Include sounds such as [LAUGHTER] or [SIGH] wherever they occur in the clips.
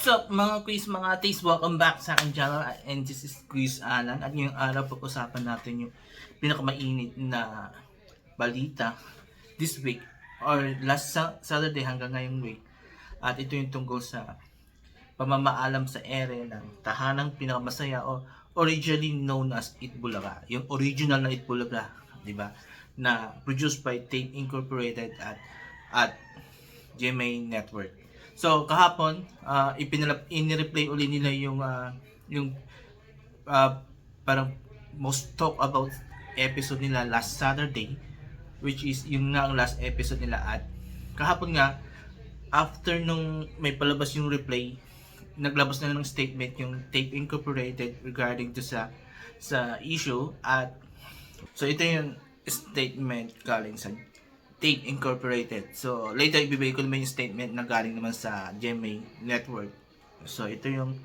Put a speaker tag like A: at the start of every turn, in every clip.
A: What's up mga quiz, mga taste? Welcome back sa aking channel and this is Quiz Alan. At ngayong araw pag-usapan natin yung pinakamainit na balita this week or last sa- Saturday hanggang ngayong week. At ito yung tungkol sa pamamaalam sa ere ng tahanang pinakamasaya o originally known as Itbulaga. Yung original na Itbulaga di ba? Na produced by Tape Incorporated at at GMA Network So kahapon, uh, ipinalap ini-replay uli nila yung ah, yung ah, parang most talk about episode nila last Saturday which is yung nga ang last episode nila at kahapon nga after nung may palabas yung replay naglabas na ng statement yung Tape Incorporated regarding to sa sa issue at so ito yung statement galing sa Tape Incorporated. So, later ibibigay ko naman yung statement na galing naman sa GMA Network. So, ito yung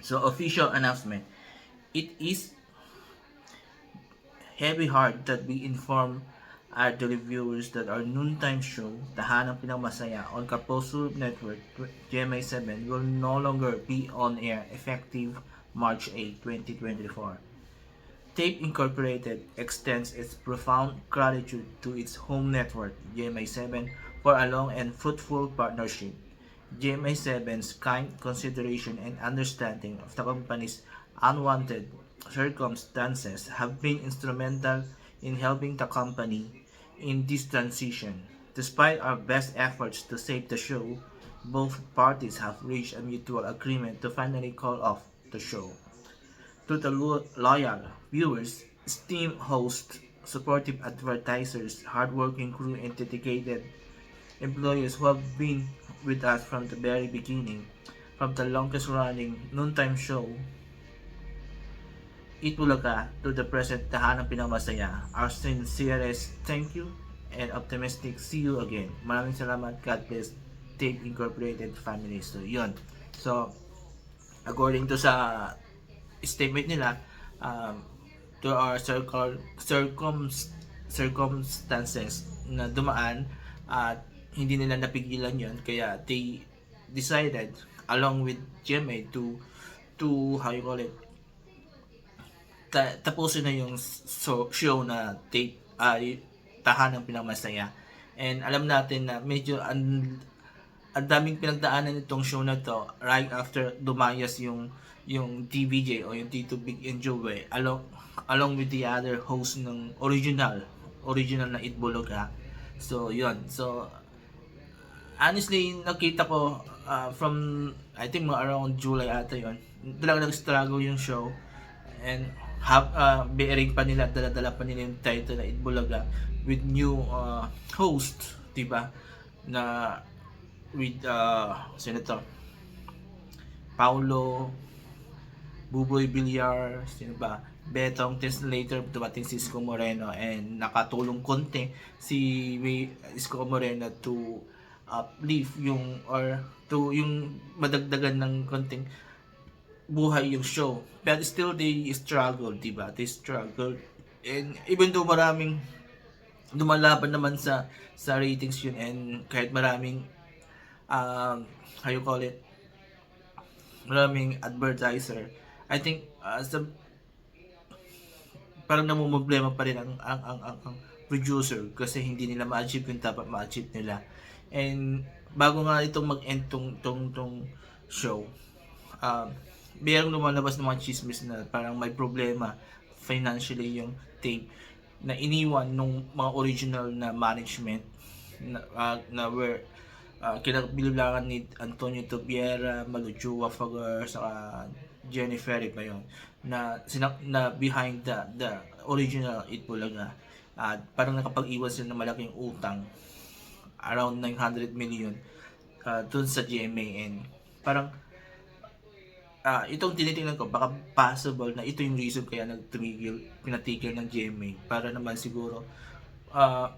A: So, official announcement. It is heavy heart that we inform our televiewers that our noontime show, Tahanang Pinagmasaya on Kaposo Network GMA7 will no longer be on air effective March 8, 2024. Tape Incorporated extends its profound gratitude to its home network, GMA7, for a long and fruitful partnership. GMA7's kind consideration and understanding of the company's unwanted circumstances have been instrumental in helping the company in this transition. Despite our best efforts to save the show, both parties have reached a mutual agreement to finally call off the show to the lo- loyal viewers, esteemed hosts, supportive advertisers, hardworking crew, and dedicated employees who have been with us from the very beginning, from the longest running noontime show, Itbulaga to the present Tahanang Pinamasaya. Our sincerest thank you and optimistic see you again. Maraming salamat. God bless Tape Incorporated family. So, yun. So, according to sa statement nila, um, there are circle, circum, circumstances na dumaan at hindi nila napigilan yon kaya they decided along with GMA to to how you call it ta- tapusin na yung so, show na tape ay tahanang pinagmasaya and alam natin na medyo ang ang daming pinagdaanan nitong show na to right after dumayas yung yung TVJ o yung Tito Big and Joey along along with the other host ng original original na Itbulaga so yun. So honestly nakita ko uh, from I think mga around July ata yun talaga nag-struggle yung show. And have, uh, bearing pa nila dala-dala pa nila yung title na Itbulaga with new uh, host diba na with uh, sino to Paulo Buboy Villar, sino ba? Betong, Tess later dumating si Isko Moreno and nakatulong konti si Isko Moreno to uplift yung or to yung madagdagan ng konting buhay yung show. But still they struggle, di ba? They struggle. And even though maraming lumalaban naman sa sa ratings yun and kahit maraming um, how you call it maraming advertiser I think uh, sa parang namumblema pa rin ang ang, ang, ang, ang producer kasi hindi nila ma-achieve yung dapat ma-achieve nila. And bago nga itong mag-end tong, tong, tong show, um, mayroong lumalabas ng mga chismis na parang may problema financially yung tape na iniwan nung mga original na management na, uh, na where uh, kinabilangan ni Antonio Tobiera, Malujua Fagar, saka Jenny Ferry pa yun na sina, na behind the the original Itbulaga at parang nakapag-iwan sila ng malaking utang around 900 million uh, dun sa GMA and parang ah itong tinitingnan ko baka possible na ito yung reason kaya nag-trigger pinatigil ng GMA para naman siguro ah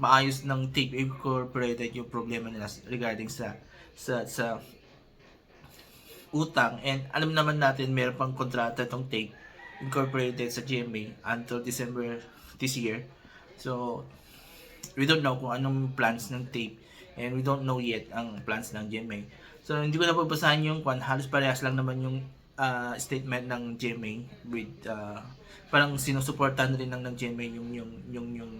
A: maayos ng Tape Incorporated yung problema nila regarding sa sa sa utang and alam naman natin meron pang kontrata tong Tape Incorporated sa GMA until December this year. So we don't know kung anong plans ng Tape And we don't know yet ang plans ng GMA. So, hindi ko na babasahin yung kwan. Halos parehas lang naman yung ah, statement ng GMA with ah, parang sinusuportahan rin ng, ng GMA yung yung yung yung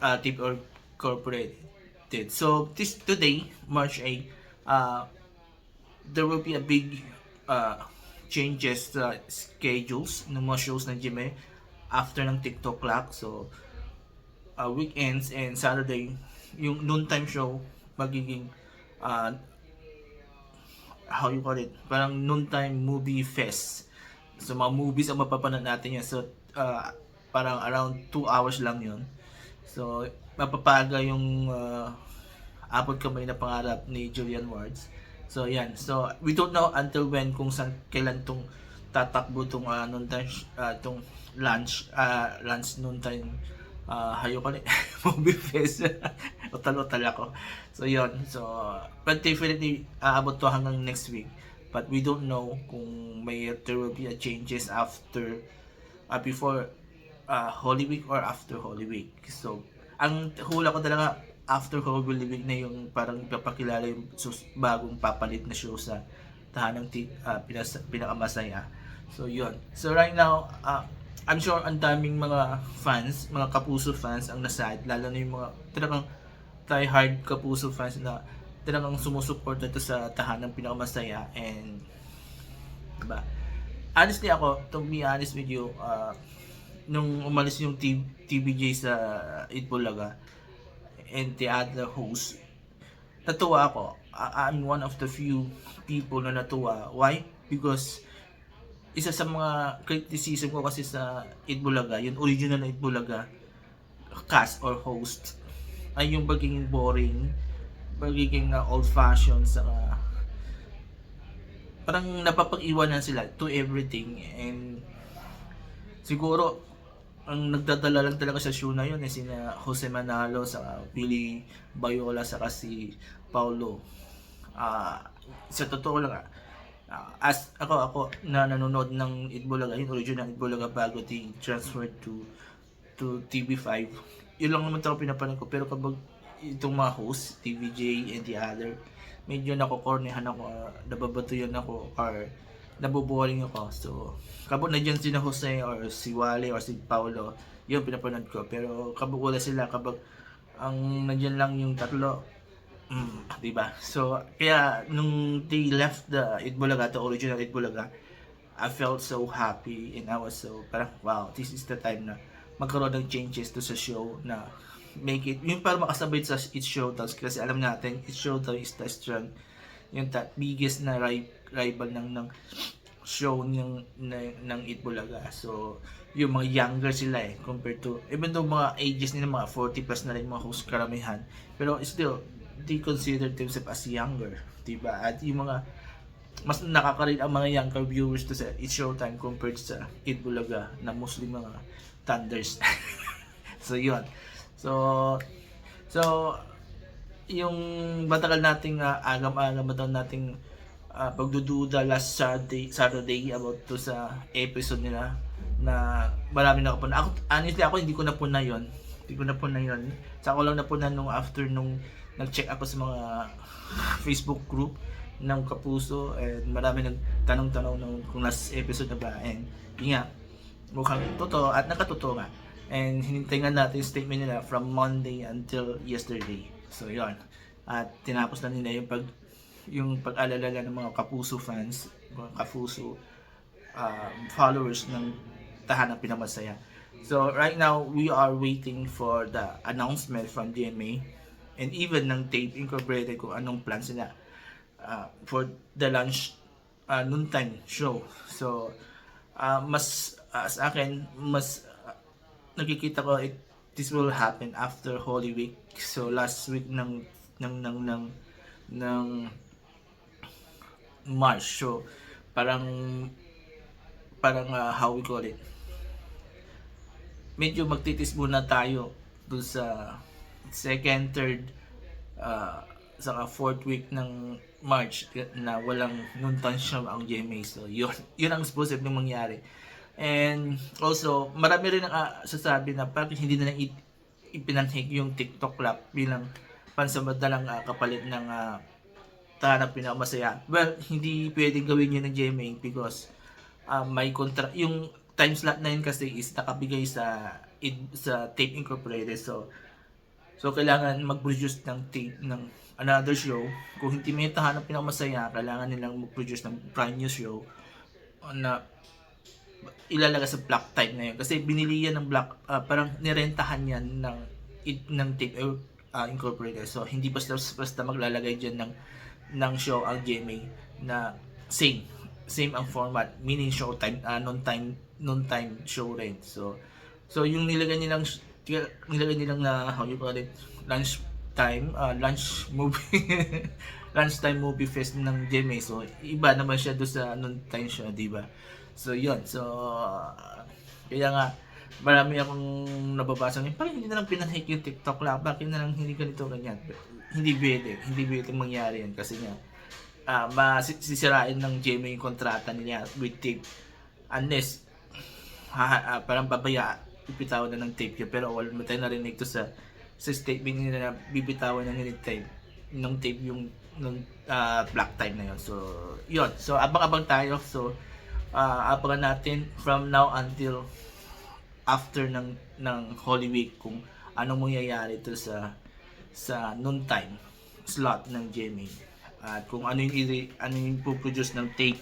A: uh, tip or corporated. So this today, March 8, uh, there will be a big uh, changes sa schedules ng mga shows ng GMA after ng TikTok clock. So uh, weekends and Saturday, yung noontime show magiging uh, how you call it, parang noontime movie fest. So mga movies ang mapapanood natin yan. So uh, parang around 2 hours lang yun. So mapapaga yung uh, abot kamay na pangarap ni Julian Wards. So yan. So we don't know until when kung saan kailan tong tatakbo tong uh, noontime uh, tong lunch uh, lunch noontime uh, hayo ko [LAUGHS] movie fest [LAUGHS] utal-utal ako. So yon so but definitely aabot to hanggang next week. But we don't know kung may there will be a changes after uh, before uh, Holy Week or after Holy Week. So ang hula ko talaga after Holy Week na yung parang ipapakilala yung sus- bagong papalit na show sa tahanang ti- uh, pinas- pinakamasaya. So yon so right now uh, I'm sure ang daming mga fans, mga kapuso fans ang nasad, lalo na yung mga talagang die-hard kapuso fans na talagang sumusuporta ito sa tahanang pinakamasaya and diba? Honestly ako, to be honest with you, uh, nung umalis yung TBJ sa Itbulaga and the other host, natuwa ako. I- I'm one of the few people na natuwa. Why? Because isa sa mga criticism ko kasi sa Itbulaga, yung original na Itbulaga cast or host ay yung pagiging boring, pagiging uh, old-fashioned, saka parang napapag-iwanan sila to everything and siguro ang nagdadala lang talaga sa show na yun eh sina Jose Manalo sa Billy Bayola saka si Paulo. Ah sa totoo lang ah, as ako ako na nanonood ng Itbulaga yung original Itbulaga bago di transfer to to TV5 yun lang naman talaga pinapanood ko. Pero kapag itong mga host TVJ and the other medyo nakokornehan ako uh, nababatuyan ako or naboboring ako. So kapag nandiyan si na Jose or si Wale or si Paulo yun pinapanood ko. Pero kapag wala sila kapag ang nandiyan lang yung tatlo. Mm, di ba? So kaya nung they left the Itbulaga the original Itbulaga I felt so happy and I was so parang wow this is the time na magkaroon ng changes to sa show na make it yung para makasabay sa It's Showtime kasi alam natin It's Showtime is the strong yung biggest na ri- rival ng ng show ng ng, ng Itbulaga. So yung mga younger sila eh compared to even though mga ages nila mga 40 plus na rin mga host karamihan pero still they consider themselves as younger diba at yung mga mas nakakarin ang mga younger viewers to sa It's Showtime compared sa Itbulaga na mostly mga Thunders. [LAUGHS] So yun. So, so, yung matagal nating uh, agam-agam matagal nating uh, pagdududa last Saturday, Saturday about to sa episode nila na marami na kapuna. Ako, honestly, ako hindi ko na puna yon Hindi ko na puna yon Sa ako lang na puna nung after nung nag-check ako sa mga [LAUGHS] Facebook group ng Kapuso and marami nagtanong-tanong nung kung last episode na ba. And yun nga mukhang totoo at nakatotoo nga. And hinintay nga natin yung statement nila from Monday until yesterday. So, yon At tinapos na nila yung pag yung pag-alala ng mga Kapuso fans, mga Kapuso uh, followers ng Tahanang Pinamasaya. So, right now, we are waiting for the announcement from DMA and even ng Tape Incorporated kung anong plans nila uh, for the launch uh, noontime show. So, uh, mas uh, sa akin, mas nakikita ko it this will happen after Holy Week. So last week ng ng ng ng ng March. So parang parang uh, how we call it. Medyo magtitis muna tayo dun sa second, third, uh, saka fourth week ng March na walang noontime show ang GMA. So yun, [LAUGHS] yun ang supposed na mangyari. And also, marami rin ang uh, sasabi na bakit hindi na lang ipinanhig yung TikTok Lab bilang pansamantalang ah, kapalit ng uh, tahanang pinakamasaya. Well, hindi pwedeng gawin yun ng GMA because ah, may kontra yung time slot na yun kasi is nakabigay sa sa Tape Incorporated. So, So, kailangan mag-produce ng tape ng another show. Kung hindi may tahanap pinakamasaya, kailangan nilang mag-produce ng brand new show na ilalagay sa black type na yun. Kasi binili yan ng black, ah, parang nirentahan yan ng, ng tape uh, incorporated. So, hindi basta basta maglalagay dyan ng, ng show ang GMA na same. Same ang format. Meaning show time, ah, non-time, non-time show rin. So, so yung nilagay nilang nilagay nilang na how you call it lunch time uh, lunch movie [LAUGHS] lunch time movie fest ng GMA so iba naman siya doon sa noon time siya di ba so yun so uh, kaya nga marami akong nababasa ngayon parang hindi na lang pinahike yung TikTok lang bakit na lang hindi ganito ganyan hindi pwede. Hindi pwede mangyari yan kasi nga uh, masisirain ng GMA yung kontrata nila with tape. Unless ha, ah, parang babaya bibitawan na ng tape yun. Pero wala mo tayo narinig to sa sa statement nila na bibitawan na ng tape ng tape yung ng ah, black time na yun. So yun. So abang-abang tayo. So ah, abangan natin from now until after ng ng Holy Week kung anong mangyayari to sa sa noon time slot ng GMA at kung ano yung ano yung produce ng tape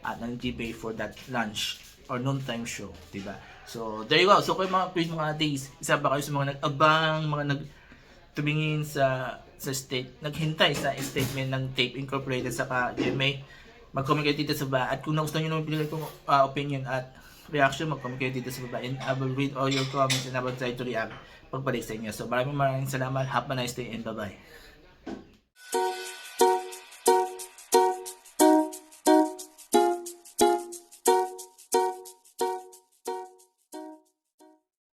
A: at ng GMA for that lunch or noon time show, 'di ba? So, there you go. So, kung mga quiz mga days, isa ba kayo sa mga nag-abang, mga nag tumingin sa sa state, naghintay sa statement ng Tape Incorporated sa GMA, mag-comment kayo dito sa baba. At kung nagustuhan nyo naman pinigay kong uh, opinion at reaction, mag-comment kayo dito sa baba. And I will read all your comments and I will try to react pagbalik sa inyo. So, maraming maraming salamat. Have a nice day and bye-bye.